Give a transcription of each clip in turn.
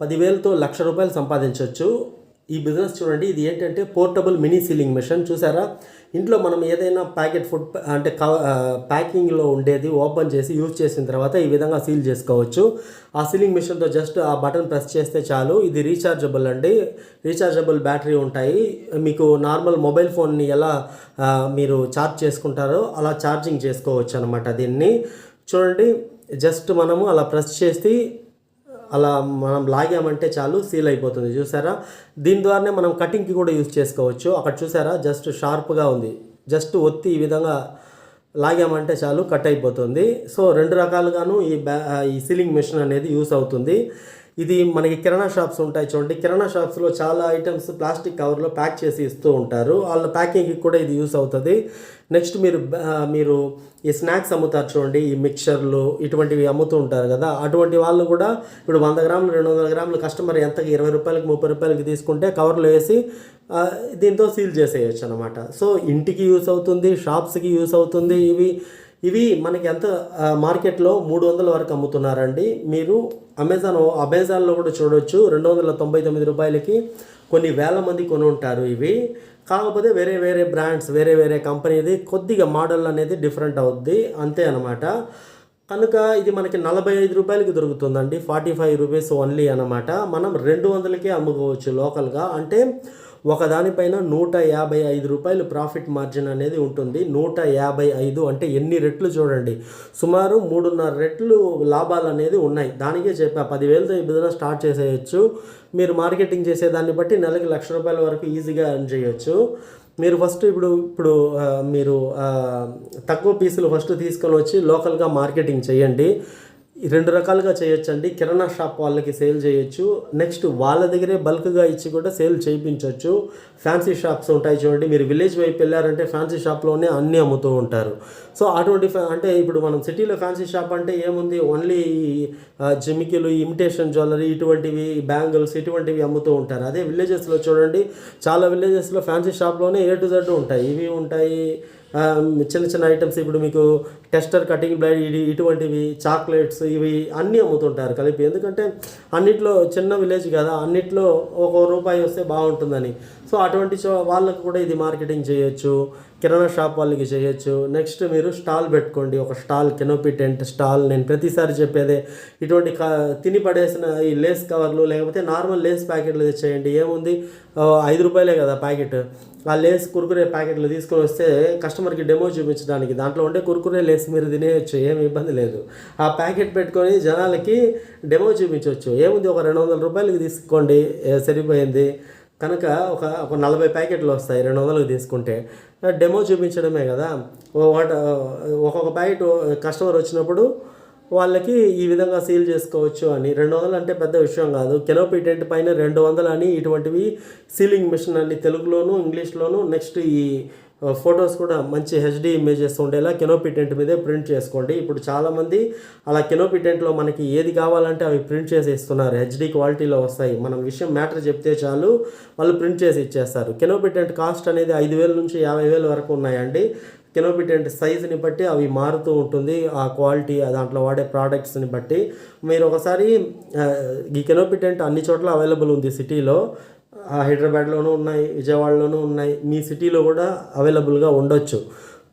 పదివేలతో లక్ష రూపాయలు సంపాదించవచ్చు. ఈ బిజినెస్ చూడండి ఇది ఏంటంటే పోర్టబుల్ మినీ సీలింగ్ మిషన్. చూసారా? ఇంట్లో మనం ఏదైనా ప్యాకెట్ ఫుడ్ అంటే కవ ప్యాకింగ్లో ఉండేది ఓపెన్ చేసి యూజ్ చేసిన తర్వాత ఈ విధంగా సీల్ చేసుకోవచ్చు. ఆ సీలింగ్ మిషన్తో జస్ట్ ఆ బటన్ ప్రెస్ చేస్తే చాలు. ఇది రీఛార్జబుల్ అండి. రీఛార్జబుల్ బ్యాటరీ ఉంటాయి. మీకు నార్మల్ మొబైల్ ఫోన్ని ఎలా మీరు ఛార్జ్ చేసుకుంటారో అలా ఛార్జింగ్ చేసుకోవచ్చు అనమాట దీన్ని. చూడండి జస్ట్ మనము అలా ప్రెస్ చేసి అలా మనం లాగామంటే చాలు సీల్ అయిపోతుంది. చూసారా? దీని ద్వారానే మనం కటింగ్కి కూడా యూజ్ చేసుకోవచ్చు. అక్కడ చూసారా? జస్ట్ షార్ప్గా ఉంది. జస్ట్ ఒత్తి ఈ విధంగా లాగామంటే చాలు కట్ అయిపోతుంది. సో రెండు రకాలుగాను ఈ బ్యా ఈ సీలింగ్ మిషన్ అనేది యూస్ అవుతుంది. ఇది మనకి కిరాణా షాప్స్ ఉంటాయి చూడండి. కిరాణా షాప్స్లో చాలా ఐటమ్స్ ప్లాస్టిక్ కవర్లో ప్యాక్ చేసి ఇస్తూ ఉంటారు. వాళ్ళ ప్యాకింగ్కి కూడా ఇది యూస్ అవుతుంది. నెక్స్ట్ మీరు మీరు ఈ స్నాక్స్ అమ్ముతారు చూడండి. ఈ మిక్చర్లు ఇటువంటివి అమ్ముతూ ఉంటారు కదా. అటువంటి వాళ్ళు కూడా ఇప్పుడు వంద గ్రాములు రెండు వందల గ్రాములు కస్టమర్ ఎంతకి ఇరవై రూపాయలకి ముప్పై రూపాయలకి తీసుకుంటే కవర్లో వేసి దీంతో సీల్ చేసేయచ్చు అనమాట సో ఇంటికి యూస్ అవుతుంది షాప్స్కి యూస్ అవుతుంది. ఇవి ఇవి మనకి ఎంత మార్కెట్లో మూడు వందల వరకు అమ్ముతున్నారండి. మీరు అమెజాన్ అమెజాన్లో కూడా చూడొచ్చు. రెండు వందల తొంభై తొమ్మిది రూపాయలకి కొన్ని వేల మంది కొని ఉంటారు ఇవి. కాకపోతే వేరే వేరే బ్రాండ్స్ వేరే వేరే కంపెనీది కొద్దిగా మోడల్ అనేది డిఫరెంట్ అవుద్ది. అంతే అనమాట కనుక ఇది మనకి నలభై ఐదు రూపాయలకి దొరుకుతుందండి. ఫార్టీ ఫైవ్ రూపీస్ ఓన్లీ అనమాట మనం రెండు వందలకే అమ్ముకోవచ్చు లోకల్గా. అంటే ఒకదానిపైన నూట యాభై ఐదు రూపాయలు ప్రాఫిట్ మార్జిన్ అనేది ఉంటుంది. నూట యాభై ఐదు అంటే ఎన్ని రెట్లు చూడండి. సుమారు మూడున్నర రెట్లు లాభాలు అనేది ఉన్నాయి. దానికే చెప్పా పదివేలతో ఈ బిజినెస్ స్టార్ట్ చేసేయచ్చు. మీరు మార్కెటింగ్ చేసేదాన్ని బట్టి నెలకి లక్ష రూపాయల వరకు ఈజీగా ఎర్న్ చేయొచ్చు. మీరు ఫస్ట్ ఇప్పుడు ఇప్పుడు మీరు తక్కువ పీసులు ఫస్ట్ తీసుకొని వచ్చి లోకల్గా మార్కెటింగ్ చేయండి. రెండు రకాలుగా చేయొచ్చండి. కిరాణా షాప్ వాళ్ళకి సేల్ చేయొచ్చు. నెక్స్ట్ వాళ్ళ దగ్గరే బల్క్గా ఇచ్చి కూడా సేల్ చేయించవచ్చు ఫ్యాన్సీ షాప్స్ ఉంటాయి చూడండి. మీరు విలేజ్ వైపు వెళ్ళారంటే ఫ్యాన్సీ షాప్లోనే అన్నీ అమ్ముతూ ఉంటారు. సో అటువంటి అంటే ఇప్పుడు మనం సిటీలో ఫ్యాన్సీ షాప్ అంటే ఏముంది? ఓన్లీ జిమికిలు ఇమిటేషన్ జ్యువెలరీ ఇటువంటివి బ్యాంగిల్స్ ఇటువంటివి అమ్ముతూ ఉంటారు. అదే విలేజెస్లో చూడండి. చాలా విలేజెస్లో ఫ్యాన్సీ షాప్లోనే ఏ టు జెడ్ ఉంటాయి. ఇవి ఉంటాయి. చిన్న చిన్న ఐటమ్స్ ఇప్పుడు మీకు టెస్టర్ కటింగ్ బ్లైడ్ ఇది ఇటువంటివి చాక్లెట్స్ ఇవి అన్నీ అమ్ముతుంటారు కలిపి. ఎందుకంటే అన్నిట్లో చిన్న విలేజ్ కదా అన్నిట్లో ఒక రూపాయి వస్తే బాగుంటుందని. సో అటువంటి వాళ్ళకు కూడా ఇది మార్కెటింగ్ చేయొచ్చు. కిరాణా షాప్ వాళ్ళకి చేయొచ్చు. నెక్స్ట్ మీరు స్టాల్ పెట్టుకోండి. ఒక స్టాల్ కెనోపీ టెంట్ స్టాల్. నేను ప్రతిసారి చెప్పేదే ఇటువంటి క తిని పడేసిన ఈ లేస్ కవర్లు లేకపోతే నార్మల్ లేస్ ప్యాకెట్లు తెచ్చేయండి. ఏముంది? ఐదు రూపాయలే కదా ప్యాకెట్. ఆ లేస్ కురుకురే ప్యాకెట్లు తీసుకొని వస్తే కస్టమర్కి డెమో చూపించడానికి దాంట్లో ఉండే కురుకురే లేస్ మీరు తినేయచ్చు. ఏమి ఇబ్బంది లేదు. ఆ ప్యాకెట్ పెట్టుకొని జనాలకి డెమో చూపించవచ్చు ఏముంది? ఒక రెండు వందల రూపాయలకి తీసుకోండి. సరిపోయింది. కనుక ఒక ఒక నలభై ప్యాకెట్లు వస్తాయి రెండు వందలకు తీసుకుంటే. డెమో చూపించడమే కదా. ఓ వాట ఒక్కొక్క ప్యాకెట్ కస్టమర్ వచ్చినప్పుడు వాళ్ళకి ఈ విధంగా సీల్ చేసుకోవచ్చు అని. రెండు వందలు అంటే పెద్ద విషయం కాదు. కెనోపీ టెంట్ పైన రెండు వందలు అని ఇటువంటివి సీలింగ్ మిషన్ అన్ని తెలుగులోను ఇంగ్లీష్లోను నెక్స్ట్ ఈ ఫొటోస్ కూడా మంచి హెచ్డి ఇమేజెస్ ఉండేలా కెనోపీ టెంట్ మీదే ప్రింట్ చేసుకోండి. ఇప్పుడు చాలామంది అలా కెనోపీ టెంట్లో మనకి ఏది కావాలంటే అవి ప్రింట్ చేసి ఇస్తున్నారు. హెచ్డి క్వాలిటీలో వస్తాయి. మనం విషయం మ్యాటర్ చెప్తే చాలు వాళ్ళు ప్రింట్ చేసి ఇచ్చేస్తారు. కెనోపీ టెంట్ కాస్ట్ అనేది ఐదు వేల నుంచి యాభై వేల వరకు ఉన్నాయండి. కెనోపీ సైజుని బట్టి అవి మారుతూ ఉంటుంది. ఆ క్వాలిటీ ఆ దాంట్లో వాడే ప్రోడక్ట్స్ని బట్టి. మీరు ఒకసారి ఈ కెనోపీ అన్ని చోట్ల అవైలబుల్ ఉంది సిటీలో. ఆ, హైదరాబాద్లోనూ ఉన్నాయి విజయవాడలోనూ ఉన్నాయి. మీ సిటీలో కూడా అవైలబుల్గా ఉండొచ్చు.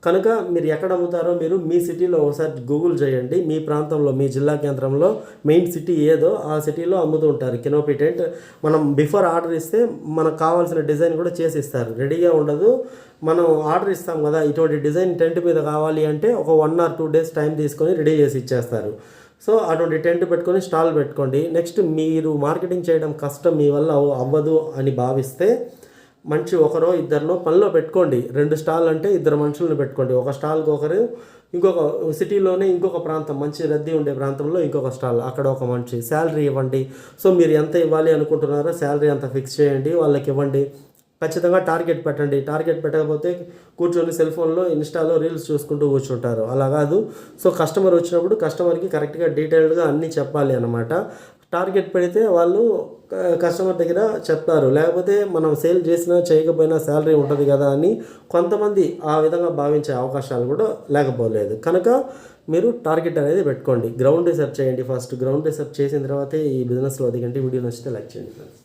కనుక మీరు ఎక్కడ అమ్ముతారో మీరు మీ సిటీలో ఒకసారి గూగుల్ చేయండి. మీ ప్రాంతంలో మీ జిల్లా కేంద్రంలో మెయిన్ సిటీ ఏదో ఆ సిటీలో అమ్ముతూ ఉంటారు. కినోపిటెంట్ మనం బిఫోర్ ఆర్డర్ ఇస్తే మనకు కావాల్సిన డిజైన్ కూడా చేసి ఇస్తారు. రెడీగా ఉండదు. మనం ఆర్డర్ ఇస్తాం కదా ఇటువంటి డిజైన్ టెంట్ మీద కావాలి అంటే ఒక one or two days time తీసుకొని రెడీ చేసి ఇచ్చేస్తారు. సో అటువంటి టెంట్ పెట్టుకొని స్టాల్ పెట్టుకోండి. నెక్స్ట్ మీరు మార్కెటింగ్ చేయడం కష్టం మీ వల్ల అవ్వదు అని భావిస్తే మంచి ఒకరో ఇద్దరినో పనిలో పెట్టుకోండి. రెండు స్టాల్ అంటే ఇద్దరు మనుషులను పెట్టుకోండి. ఒక స్టాల్కి ఒకరు ఇంకొక సిటీలోనే ఇంకొక ప్రాంతం మంచి రద్దీ ఉండే ప్రాంతంలో ఇంకొక స్టాల్ అక్కడ ఒక మంచి శాలరీ ఇవ్వండి. సో మీరు ఎంత ఇవ్వాలి అనుకుంటున్నారో శాలరీ అంత ఫిక్స్ చేయండి వాళ్ళకి ఇవ్వండి. ఖచ్చితంగా టార్గెట్ పెట్టండి. టార్గెట్ పెట్టకపోతే కూర్చొని సెల్ ఫోన్లో ఇన్స్టాలో రీల్స్ చూసుకుంటూ కూర్చుంటారు. అలా కాదు. సో కస్టమర్ వచ్చినప్పుడు కస్టమర్కి కరెక్ట్గా డీటెయిల్డ్గా అన్నీ చెప్పాలి అనమాట టార్గెట్ పెడితే వాళ్ళు కస్టమర్ దగ్గర చెప్తారు. లేకపోతే మనం సేల్ చేసినా చేయకపోయినా శాలరీ ఉంటుంది కదా అని కొంతమంది ఆ విధంగా భావించే అవకాశాలు కూడా లేకపోలేదు. కనుక మీరు టార్గెట్ అనేది పెట్టుకోండి. గ్రౌండ్ రీసెర్చ్ చేయండి ఫస్ట్. గ్రౌండ్ రీసెర్చ్ చేసిన తర్వాతే ఈ బిజినెస్లో దిగండి వీడియో నచ్చితే లైక్ చేయండి ఫ్రెండ్స్.